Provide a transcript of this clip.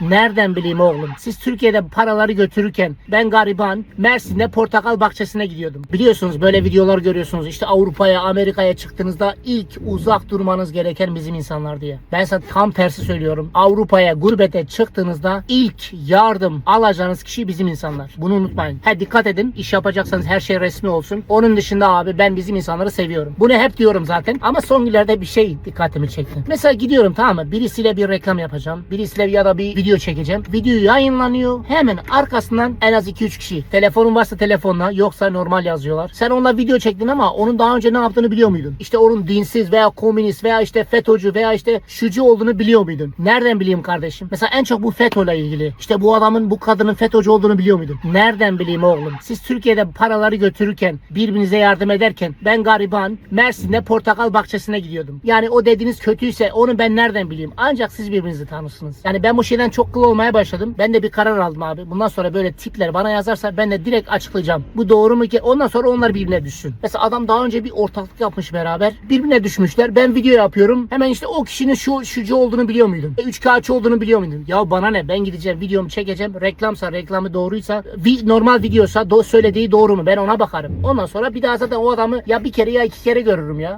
Nereden bileyim oğlum? Siz Türkiye'de paraları götürürken ben gariban Mersin'de portakal bahçesine gidiyordum. Biliyorsunuz böyle videolar görüyorsunuz. İşte Avrupa'ya, Amerika'ya çıktığınızda ilk uzak durmanız gereken bizim insanlar diye. Ben size tam tersi söylüyorum. Avrupa'ya, gurbete çıktığınızda ilk yardım alacağınız kişi bizim insanlar. Bunu unutmayın. Ha dikkat edin. İş yapacaksanız her şey resmi olsun. Onun dışında abi ben bizim insanları seviyorum. Bunu hep diyorum zaten. Ama son günlerde bir şey dikkatimi çekti. Mesela gidiyorum tamam mı? Birisiyle bir reklam yapacağım. Birisiyle ya da bir video çekeceğim. Video yayınlanıyor. Hemen arkasından en az 2-3 kişi. Telefonun varsa telefonla yoksa normal yazıyorlar. Sen onunla video çektin ama onun daha önce ne yaptığını biliyor muydun? İşte onun dinsiz veya komünist veya işte FETÖ'cü veya işte şucu olduğunu biliyor muydun? Nereden bileyim kardeşim? Mesela en çok bu FETÖ'yle ilgili. İşte bu adamın bu kadının FETÖ'cü olduğunu biliyor muydun? Nereden bileyim oğlum? Siz Türkiye'de paraları götürürken birbirinize yardım ederken ben gariban Mersin'de portakal bahçesine gidiyordum. Yani o dediğiniz kötüyse onu ben nereden bileyim? Ancak siz birbirinizi tanırsınız. Yani ben bu şeyden çok kıl olmaya başladım. Ben de bir karar aldım abi. Bundan sonra böyle tipler bana yazarsa ben de direkt açıklayacağım. Bu doğru mu ki? Ondan sonra onlar birbirine düşsün. Mesela adam daha önce bir ortaklık yapmış beraber. Birbirine düşmüşler. Ben video yapıyorum. Hemen işte o kişinin şu şucu olduğunu biliyor muydun? E, 3K'çı olduğunu biliyor muydun? Ya bana ne? Ben gideceğim videomu çekeceğim. Reklamsa reklamı doğruysa vi- normal videosa do söylediği doğru mu? Ben ona bakarım. Ondan sonra bir daha zaten o adamı ya bir kere ya iki kere görürüm ya.